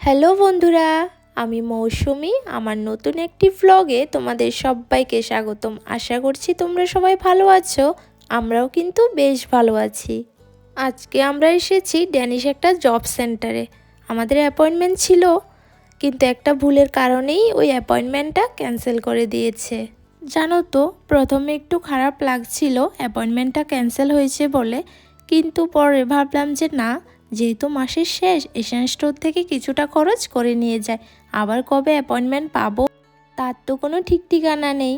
Hello বন্ধুরা, আমি মৌসুমি। আমার নতুন একটি ভ্লগে তোমাদের সবাইকে স্বাগতম। আশা করছি তোমরা সবাই ভালো আছো, আমরাও কিন্তু বেশ ভালো আছি। আজকে আমরা এসেছি ড্যানিশ একটা জব সেন্টারে আমাদের অ্যাপয়েন্টমেন্ট ছিল, কিন্তু একটা ভুলের কারণেই ওই অ্যাপয়েন্টমেন্টটা ক্যান্সেল করে দিয়েছে। জানো তো, প্রথমে একটু খারাপ লাগছিল অ্যাপয়েন্টমেন্টটা ক্যান্সেল হয়েছে বলে, কিন্তু পরে ভাবলাম যে না যেহেতু মাসের শেষ, এশিয়ান স্টোর থেকে কিছুটা খরচ করে নিয়ে যায়। আবার কবে অ্যাপয়েন্টমেন্ট পাবো, তার তো কোনো ঠিক ঠিকানা নেই।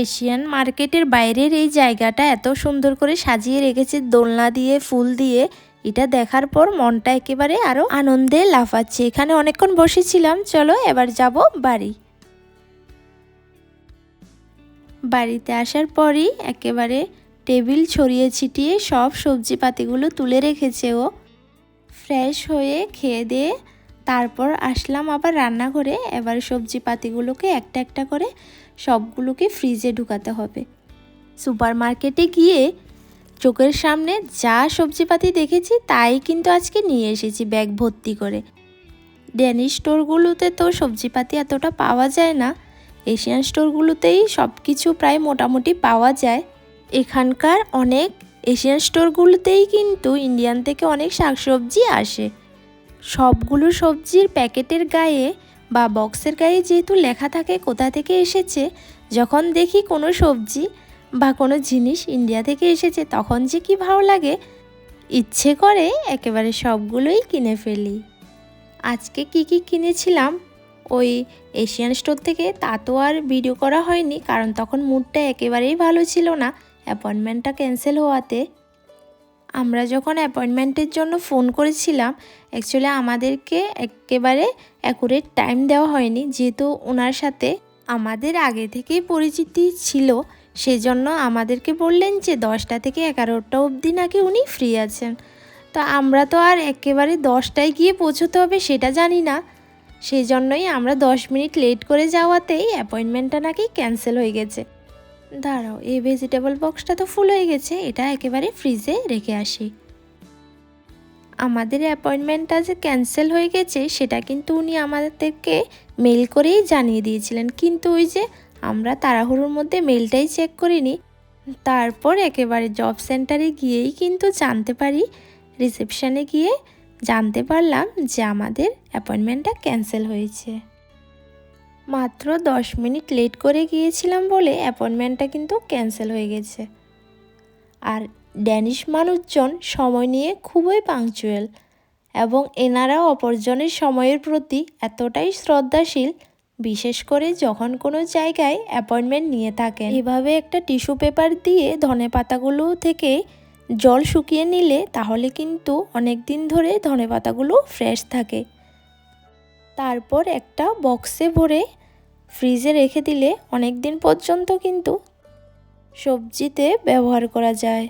এশিয়ান মার্কেটের বাইরের এই জায়গাটা এত সুন্দর করে সাজিয়ে রেখেছে, দোলনা দিয়ে, ফুল দিয়ে, এটা দেখার পর মনটা একেবারে আরও আনন্দে লাফাচ্ছে। এখানে অনেকক্ষণ বসেছিলাম, চলো এবার যাব বাড়ি। বাড়িতে আসার পরই একেবারে টেবিল ছড়িয়ে ছিটিয়ে সব সবজিপাতিগুলো তুলে রেখেছে ও। ফ্রেশ হয়ে খেয়ে দিয়ে তারপর আসলাম আবার রান্নাঘরে। এবার সবজি পাতিগুলোকে একটা একটা করে সবগুলোকে ফ্রিজে ঢুকাতে হবে। সুপার মার্কেটে গিয়ে চোখের সামনে যা সবজিপাতি দেখেছি তাই কিন্তু আজকে নিয়ে এসেছি ব্যাগ ভর্তি করে। ড্যানিশ স্টোরগুলোতে তো সবজিপাতি এতটা পাওয়া যায় না। এশিয়ান স্টোরগুলোতেই সব কিছু প্রায় মোটামুটি পাওয়া যায়। এখানকার অনেক এশিয়ান স্টোরগুলোতেই কিন্তু ইন্ডিয়ান থেকে অনেক শাকসবজি আসে। সবগুলো সবজির প্যাকেটের গায়ে বা বক্সের গায়ে যেহেতু লেখা থাকে কোথা থেকে এসেছে, যখন দেখি কোনো সবজি বা কোনো জিনিস ইন্ডিয়া থেকে এসেছে, তখন যে কি ভালো লাগে, ইচ্ছে করে একেবারে সবগুলোই কিনে ফেলি। আজকে কি কি কিনেছিলাম, ওই এশিয়ান স্টোর থেকে তা তো আর ভিডিও করা হয়নি, কারণ তখন মুডটা একেবারেই ভালো ছিল না। অ্যাপয়েন্টমেন্টটা ক্যান্সেল হওয়াতে আমরা যখন অ্যাপয়েন্টমেন্টের জন্য ফোন করেছিলাম অ্যাকচুয়ালি আমাদেরকে একেবারে অ্যাকুরেট টাইম দেওয়া হয়নি। যেহেতু ওনার সাথে আমাদের আগে থেকেই পরিচিতি ছিল, সেজন্য আমাদেরকে বললেন যে দশটা থেকে এগারোটা অবধি নাকি উনি ফ্রি আছেন। তো আমরা তো আর একেবারে দশটায় গিয়ে পৌঁছতে হবে সেটা জানি না। সেই জন্যই আমরা দশ মিনিট লেট করে যাওয়াতেই অ্যাপয়েন্টমেন্টটা নাকি ক্যান্সেল হয়ে গেছে। দাঁড়াও, এই ভেজিটেবল বক্সটা তো ফুল হয়ে গেছে, এটা একেবারে ফ্রিজে রেখে আসি। আমাদের অ্যাপয়েন্টমেন্টটা যে ক্যান্সেল হয়ে গেছে, সেটা কিন্তু উনি আমাদেরকে মেল করেই জানিয়ে দিয়েছিলেন। কিন্তু ওই যে আমরা তাড়াহুড়োর মধ্যে মেলটাই চেক করিনি, তারপর একেবারে জব সেন্টারে গিয়েই কিন্তু জানতে পারি রিসেপশানে গিয়ে জানতে পারলাম যে আমাদের অ্যাপয়েন্টমেন্টটা ক্যান্সেল হয়েছে। মাত্র দশ মিনিট লেট করে গিয়েছিলাম বলে অ্যাপয়েন্টমেন্টটা কিন্তু ক্যান্সেল হয়ে গেছে। আর ড্যানিশ মানুষজন সময় নিয়ে খুবই পাংচুয়াল এবং এনারা অপরজনের সময়ের প্রতি এতটাই শ্রদ্ধাশীল, বিশেষ করে যখন কোনো জায়গায় অ্যাপয়েন্টমেন্ট নিয়ে থাকেন। এভাবে একটা টিস্যু পেপার দিয়ে ধনে পাতাগুলো থেকে জল শুকিয়ে নিলে তাহলে কিন্তু অনেক দিন ধরে ধনে পাতাগুলো ফ্রেশ থাকে। তারপর একটা বক্সে ভরে ফ্রিজে রেখে দিলে অনেক দিন পর্যন্ত কিন্তু সবজিতে ব্যবহার করা যায়।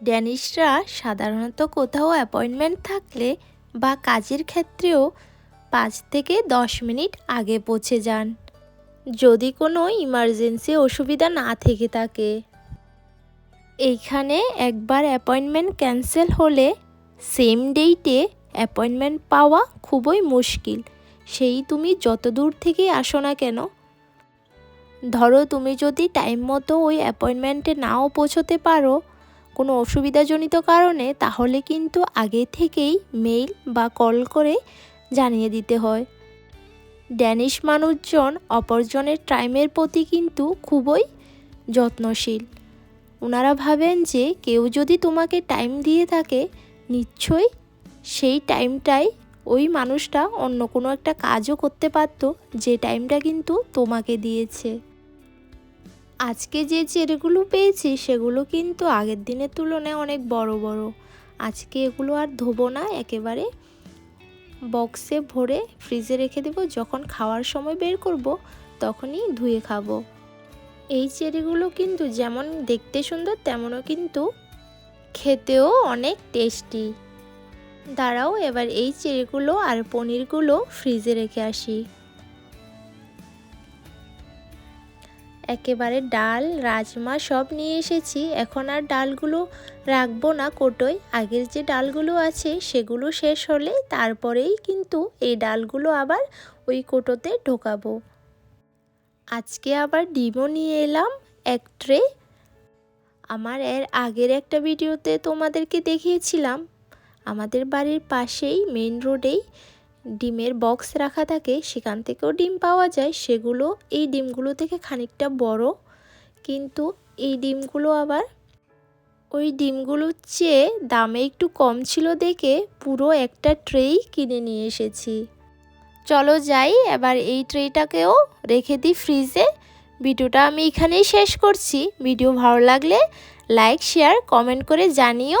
ড্যানিশরা সাধারণত কোথাও অ্যাপয়েন্টমেন্ট থাকলে বা কাজের ক্ষেত্রেও পাঁচ থেকে দশ মিনিট আগে পৌঁছে যান, যদি কোনো ইমার্জেন্সি অসুবিধা না থেকে থাকে। এইখানে একবার অ্যাপয়েন্টমেন্ট ক্যান্সেল হলে সেম ডেটে অ্যাপয়েন্টমেন্ট পাওয়া খুবই মুশকিল। সেই তুমি যত দূর থেকেই আসো না কেন? ধরো তুমি যদি টাইম মতো ওই অ্যাপয়েন্টমেন্টে নাও পৌঁছতে পারো কোনো অসুবিধাজনিত কারণে, তাহলে কিন্তু আগে থেকেই মেইল বা কল করে জানিয়ে দিতে হয়। ড্যানিশ মানুষজন অপরজনের টাইমের প্রতি কিন্তু খুবই যত্নশীল। ওনারা ভাবেন যে কেউ যদি তোমাকে টাইম দিয়ে থাকে, নিশ্চয়ই সেই টাইমটাই ওই মানুষটা অন্য কোনো একটা কাজও করতে পারত, যে টাইমটা কিন্তু তোমাকে দিয়েছে। আজকে যে চেরিগুলো পেয়েছি, সেগুলো কিন্তু আগের দিনের তুলনায় অনেক বড় বড়। আজকে এগুলো আর ধোবো না, একেবারে বক্সে ভরে ফ্রিজে রেখে দেবো, যখন খাওয়ার সময় বের করব, তখনই ধুয়ে খাব। এই চেরিগুলো কিন্তু যেমন দেখতে সুন্দর, তেমনও কিন্তু খেতেও অনেক টেস্টি। দাঁড়াও, এবার এই চেরিগুলো আর পনিরগুলো ফ্রিজে রেখে আসি। একেবারে ডাল, রাজমা সব নিয়ে এসেছি। এখন আর ডালগুলো রাখব না কোটোয়। আগের যে ডালগুলো আছে, সেগুলো শেষ হলে তারপরেই কিন্তু এই ডালগুলো আবার ওই কোটোতে ঢোকাবো। আজকে আবার ডিমও নিয়ে এলাম এক ট্রে। আমার এর আগের একটা ভিডিওতে তোমাদেরকে দেখিয়েছিলাম। আমাদের বাড়ির পাশেই মেন রোডেই ডিমের বক্স রাখা থাকে, সেখান থেকেও ডিম পাওয়া যায়। সেগুলো এই ডিমগুলো থেকে খানিকটা বড়, কিন্তু এই ডিমগুলো আবার ওই ডিমগুলোর চেয়ে দামে একটু কম ছিল দেখে পুরো একটা ট্রেই কিনে নিয়ে এসেছি। চলো যাই, এবার এই ট্রেটাকেও রেখে দিই ফ্রিজে ভিডিওটা আমি এখানেই শেষ করছি। ভিডিও ভালো লাগলে লাইক শেয়ার কমেন্ট করে জানিও।